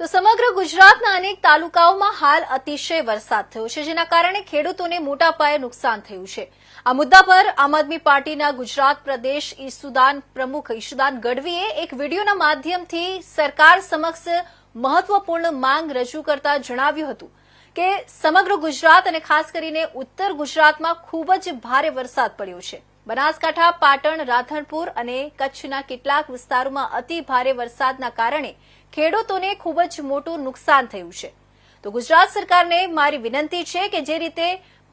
તો સમગ્ર ગુજરાતના અનેક તાલુકાઓમાં હાલ અતિશય વરસાદ થયો છે, જેના કારણે ખેડૂતોને મોટા પાયે નુકસાન થયું છે. આ મુદ્દા પર આમ આદમી પાર્ટીના ગુજરાત પ્રદેશ ઈસુદાન પ્રમુખ ઈસુદાન ગઢવીએ એક વિડીયોના માધ્યમથી સરકાર સમક્ષ મહત્વપૂર્ણ માંગ રજૂ કરતા જણાવ્યું હતું કે સમગ્ર ગુજરાત અને ખાસ કરીને ઉત્તર ગુજરાતમાં ખૂબ જ ભારે વરસાદ પડ્યો છે. બનાસકાંઠા, પાટણ રાધનપુર અને કચ્છના કેટલાક વિસ્તારોમાં અતિ ભારે વરસાદના કારણે ખેડૂતોને ખૂબ જ મોટું નુકસાન થયું છે. તો ગુજરાત સરકારને મારી વિનંતી છે કે જે રીતે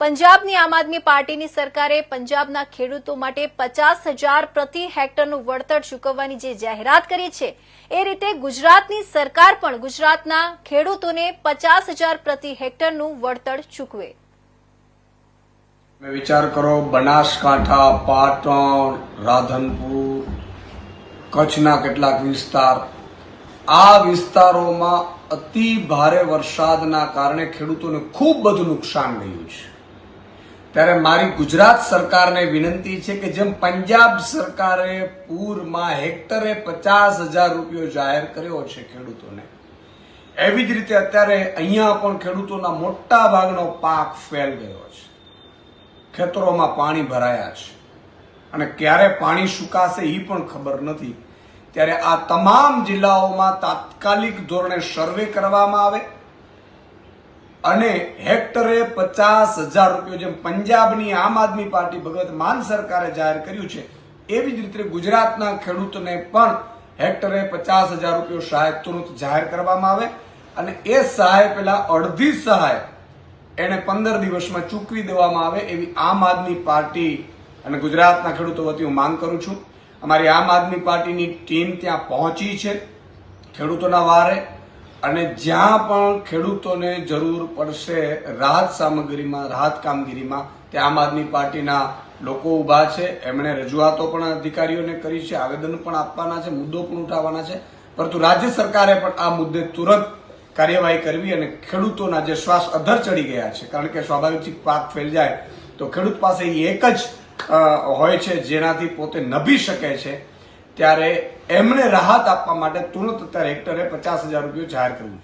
પંજાબની આમ આદમી પાર્ટીની સરકારે પંજાબના ખેડૂતો માટે પચાસ હજાર પ્રતિ હેક્ટરનું વળતર ચૂકવવાની જે જાહેરાત કરી છે, એ રીતે ગુજરાતની સરકાર પણ ગુજરાતના ખેડૂતોને પચાસ હજાર પ્રતિ હેક્ટરનું વળતર ચૂકવે. વિચાર કરો, બનાસકાંઠા, પાટણ, રાધનપુર, કચ્છના કેટલાક વિસ્તાર, આ વિસ્તારોમાં અતિ ભારે વરસાદના કારણે ખેડૂતોને ખૂબ બધું નુકસાન ગયું છે. ત્યારે મારી ગુજરાત સરકારને વિનંતી છે કે જેમ પંજાબ સરકારે પૂરમાં હેક્ટરે પચાસ હજાર રૂપિયો જાહેર કર્યો છે ખેડૂતોને, એવી જ રીતે અત્યારે અહીંયા પણ ખેડૂતોના મોટા ભાગનો પાક ફેલ ગયો છે. ખેતરોમાં પાણી ભરાયા છે. અને ક્યારે પાણી સુકાશે એ પણ ખબર નથી. ત્યારે આ તમામ જિલ્લાઓમાં તાત્કાલિક ધોરણે સર્વે કરવામાં આવે અને હેક્ટરે પચાસ હજાર રૂપિયો જેમ પંજાબની આમ આદમી પાર્ટી ભગવત માન સરકારે જાહેર કર્યું છે, એવી જ રીતે ગુજરાતના ખેડૂતને પણ હેક્ટરે પચાસ હજાર રૂપિયો સહાય તુરંત જાહેર કરવામાં આવે. અને એ સહાય પેલા અડધી સહાય એને પંદર દિવસમાં ચૂકવી દેવામાં આવે એવી આમ આદમી પાર્ટી અને ગુજરાતના ખેડૂતો વતી હું માંગ કરું છું. અમારી આમ આદમી પાર્ટીની ટીમ ત્યાં પહોંચી છે ખેડૂતોના વારે અને જ્યાં પણ ખેડૂતોને જરૂર પડશે રાહત સામગ્રીમાં, રાહત કામગીરીમાં ત્યાં આમ આદમી પાર્ટીના લોકો ઊભા છે. એમણે રજૂઆતો પણ અધિકારીઓને કરી છે, આવેદન પણ આપવાના છે, મુદ્દો પણ ઉઠાવવાના છે. પરંતુ રાજ્ય સરકારે પણ આ મુદ્દે તુરંત કાર્યવાહી કરવી અને ખેડૂતોના જે શ્વાસ અધર ચડી ગયા છે, કારણ કે સ્વાભાવિક પાક ફેલ જાય, તો ખેડૂત પાસે એ એક જ હોય છે જેનાથી પોતે નભી શકે છે. ત્યારે એમને રાહત આપવા માટે તુરંત અત્યારે હેક્ટરે પચાસ હજાર રૂપિયા જાહેર કરવું